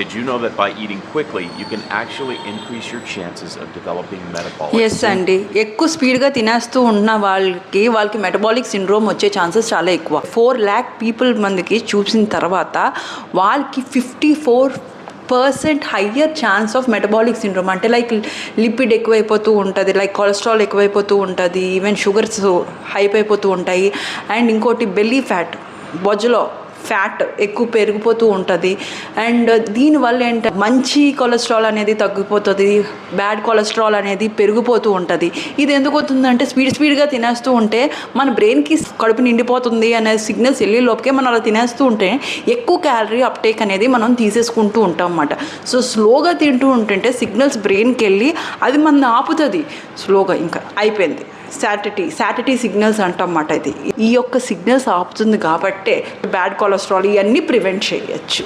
Did you know that by eating quickly, you can actually increase your chances of developing metabolic yes? అండి ఎక్కువ స్పీడ్గా తినేస్తూ ఉన్న వాళ్ళకి వాళ్ళకి మెటబాలిక్ సిండ్రోమ్ వచ్చే ఛాన్సెస్ చాలా ఎక్కువ. ఫోర్ ల్యాక్ పీపుల్ మందికి చూసిన తర్వాత వాళ్ళకి fifty four percent higher chance of metabolic syndrome అంటే లైక్ లిపిడ్ ఎక్కువైపోతూ ఉంటుంది లైక్ కొలెస్ట్రాల్ ఎక్కువైపోతూ ఉంటుంది ఈవెన్ షుగర్స్ హైప్ అయిపోతూ ఉంటాయి. అండ్ ఇంకోటి బెల్లీ ఫ్యాట్ బొజ్జలో ఫ్యాట్ ఎక్కువ పెరిగిపోతూ ఉంటుంది. అండ్ దీనివల్ల ఏంటంటే మంచి కొలెస్ట్రాల్ అనేది తగ్గిపోతుంది బ్యాడ్ కొలెస్ట్రాల్ అనేది పెరిగిపోతూ ఉంటుంది. ఇది ఎందుకు అవుతుందంటే స్పీడ్ స్పీడ్గా తినేస్తూ ఉంటే మన బ్రెయిన్కి కడుపు నిండిపోతుంది అనే సిగ్నల్స్ వెళ్ళే లోపకే మనం అలా తినేస్తూ ఉంటే ఎక్కువ క్యాలరీ అప్టేక్ అనేది మనం తీసేసుకుంటూ ఉంటాం అన్నమాట సో స్లోగా తింటూ ఉంటుంటే సిగ్నల్స్ బ్రెయిన్కి వెళ్ళి అది మన ఆపుతుంది. స్లోగా ఇంకా అయిపోయింది. సాటర్టీ సాటర్టీ సిగ్నల్స్ అంటమాట ఇది. ఈ యొక్క సిగ్నల్స్ ఆపుతుంది కాబట్టే బ్యాడ్ కొలెస్ట్రాల్ ఇవన్నీ ప్రివెంట్ చేయొచ్చు.